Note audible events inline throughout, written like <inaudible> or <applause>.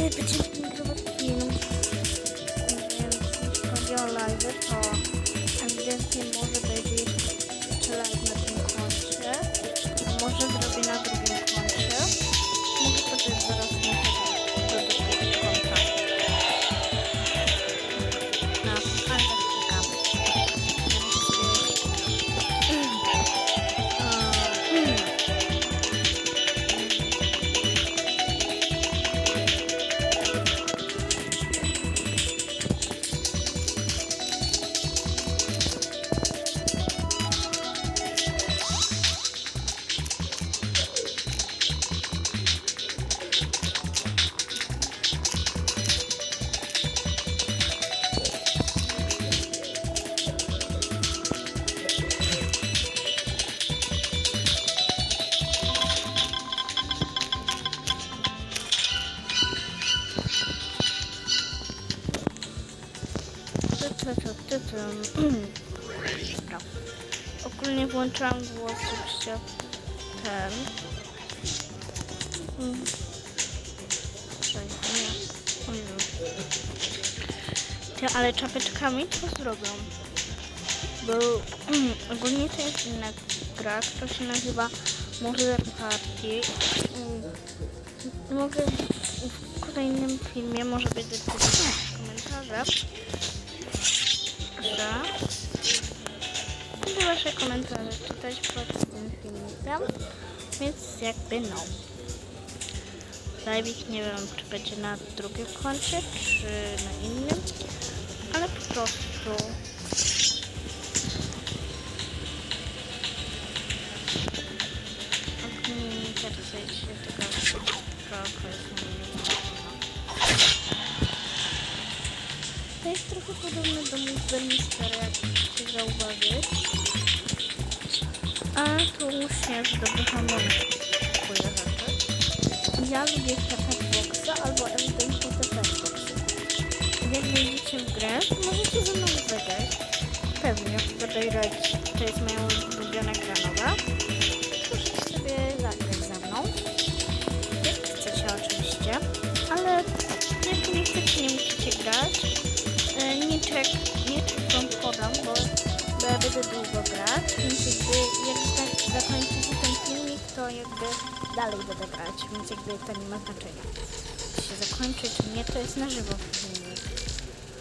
Bütün Tu, tu, tu, tu. Dobra. Ogólnie włączyłam głos się ten. Mm. Ale czapeczkami co zrobią? Bo mm, <clears throat> ogólnie to jest inna gra, która się nazywa Murder Party. Mm. Mogę w kolejnym filmie, może będzie w komentarzach, że będę wasze komentarze czytać pod tym filmikiem, więc jakby no. Live'ik nie wiem, czy będzie na drugim koncie, czy na innym, ale po prostu. Nie interesuje się tego trochę trochę podobne do Mistera, jak się zauważyć. A tu harmonii kupuję rzeczy. Ja lubię te petboxa albo te petboxy. Jak wejdziecie w grę, możecie ze mną zagrać. Pewnie, będę grać, to jest moja ulubiona gra nowa. Dalej będę grać, więc jakby to nie ma znaczenia. Czy się zakończy, czy nie, to jest na żywo.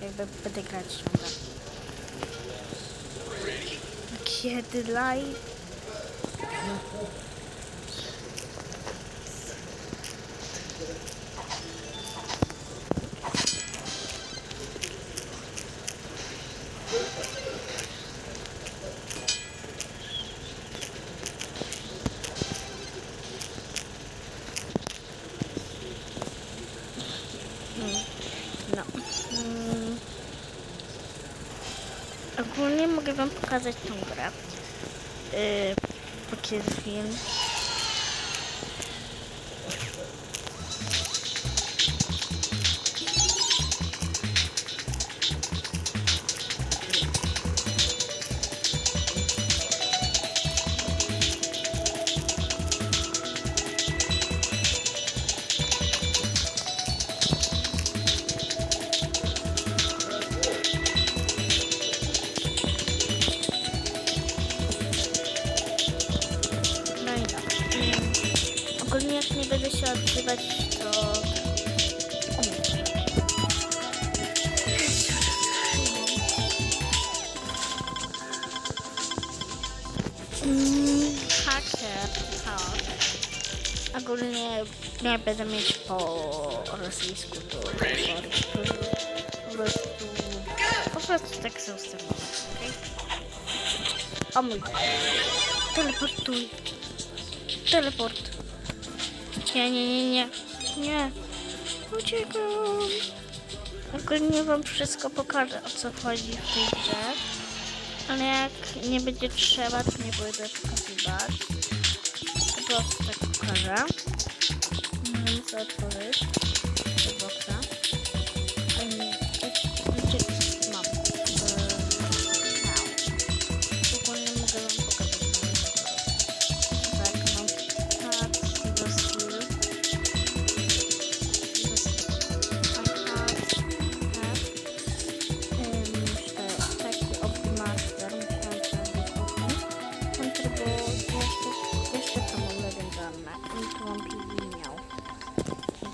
Jakby będę grać ciągle. Kiedy live? Ogólnie mogę wam pokazać tą grę. Yy, jest film. Ogólnie nie będę mieć po rosyjsku to sorry. Po prostu, po prostu tak są ustawione, okej? O mój Teleportuj. Teleport. Nie, nie, nie, nie. Nie. Uciekam. Ogólnie wam wszystko pokażę o co chodzi w tej grze. Ale jak nie będzie trzeba, to nie będę pokazywać. Po prostu tak Nie wiem co otworzyć.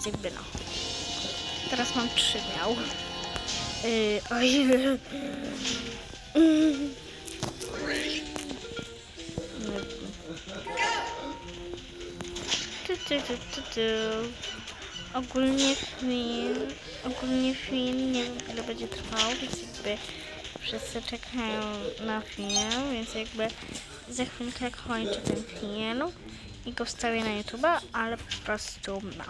Jakby no. Teraz mam trzy miał. Yy, oj. Tu, tu, tu, tu, tu. Ogólnie film, ogólnie film nie wiem ile będzie trwał, więc jakby wszyscy czekają na film, więc jakby za chwilkę kończę ten film i go wstawię na YouTube'a, ale po prostu no.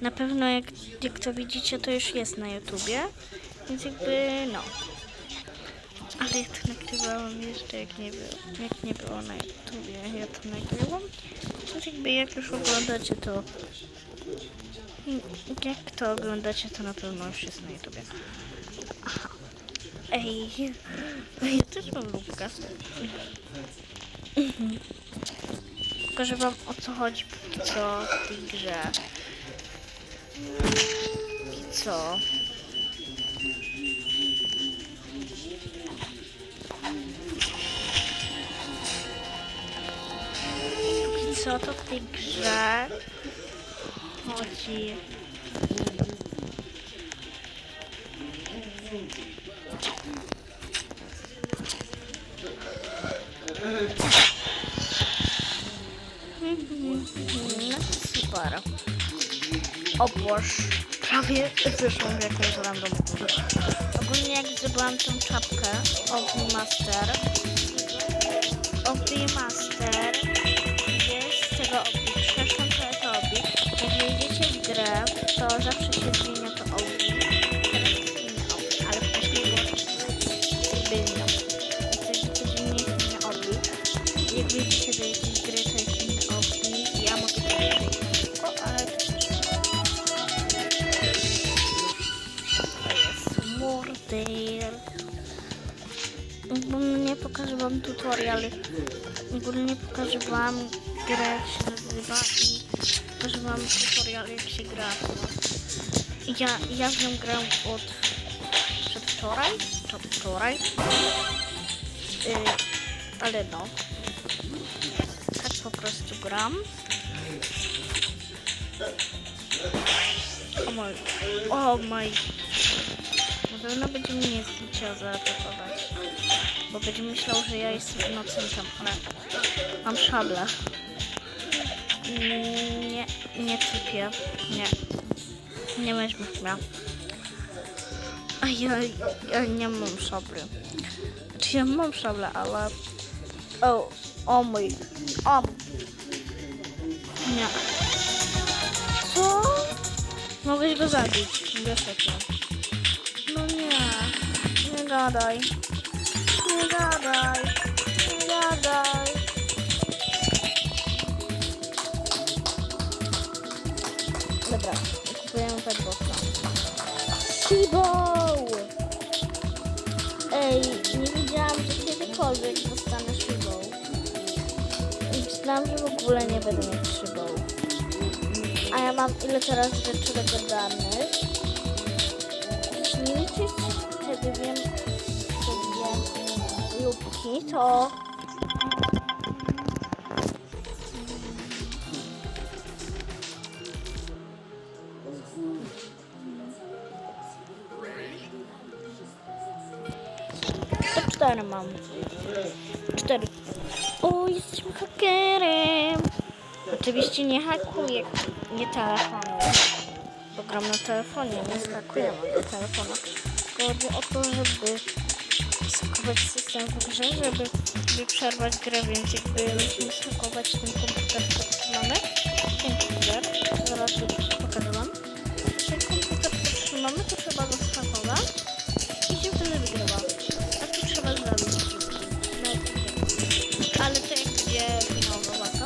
Na pewno jak, jak to widzicie, to już jest na YouTubie, więc jakby no. Ale ja to nagrywałam jeszcze jak nie było, jak nie było na YouTubie, ja to nagrywam. Więc jakby jak już oglądacie to, jak to oglądacie, to na pewno już jest na YouTubie. Aha. Ej, ja też mam lubkę. Mhm. Pokażę wam o co chodzi co w tej grze. Póki co. Póki co to w tej grze chodzi. No super. O Boż, prawie wyszłam w jakąś random górę. Ogólnie jak zrobiłam tą czapkę Obi Master, Obi Master jest z tego Obi, przeszłam sobie to Obi. Jak wejdziecie w grę, to zawsze się zmienia tutorial. Ogólnie pokażę wam grę jak się nazywa i pokażę wam tutorial jak się gra. Ja, ja w nią grałem od przedwczoraj, wczoraj. Yy, ale no. Tak po prostu gram. O mój. O mój. Na pewno będzie mnie chciał zaatakować. Bo będzie myślał, że ja jestem innocentem, ale mam szablę. Nie, nie typię. Nie. Nie weźmiesz mnie. A ja, ja nie mam szabli. Znaczy ja mam szablę, ale... O, o mój. O. Nie. Co? Mogłeś go zabić. Wiesz gadaj. Nie gadaj. Nie gadaj. Dobra, kupujemy Pedboxa. Shibow! Ej, nie wiedziałam, że kiedykolwiek dostanę Shibow. I myślałam, że w ogóle nie będę mieć Shibow. A ja mam ile teraz rzeczy dogaдаnych. Jeśli liczyć wiem sobie lubki, to to cztery mam. Cztery. O, jesteśmy hakerem. Oczywiście nie hakuję, nie telefonu. Bo gram na telefonie, nie skakujemy do telefonu. Chodzi o to, żeby skakować system w grze, żeby, żeby przerwać grę, więc jakby musimy skakować ten komputer, co mamy. Ten komputer, zaraz to pokażę wam. Ten komputer, co trzymamy, to trzeba go skakować i się wtedy wygrywa. A tu trzeba zrobić. No, ale to jak gdzie finałowa walka.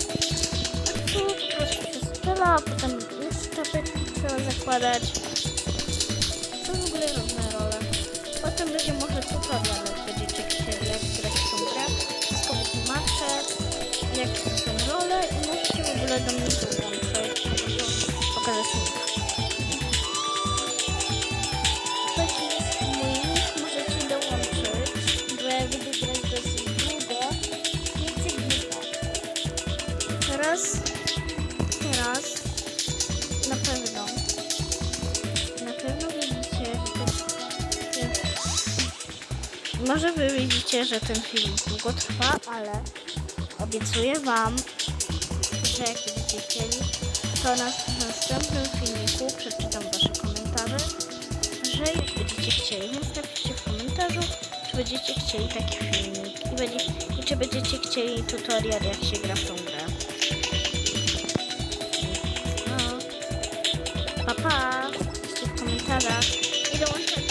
A tu po prostu się strzela, a potem jest czapeczki trzeba zakładać. Potem będzie może tutorial, jak będziecie chcieli, grać w tą grę. Wszystko wytłumaczę, jakie są role i możecie w ogóle do mnie dołączyć. Pokażę filmik. Może wy widzicie, że ten film długo trwa, ale obiecuję wam, że jak będziecie chcieli, to na następnym filmiku przeczytam wasze komentarze, że jak będziecie chcieli, więc napiszcie w komentarzu, czy będziecie chcieli taki filmik i, będzie, i czy będziecie chcieli tutorial, jak się gra w tą grę. No. Pa, pa! W komentarzach i dołączajcie.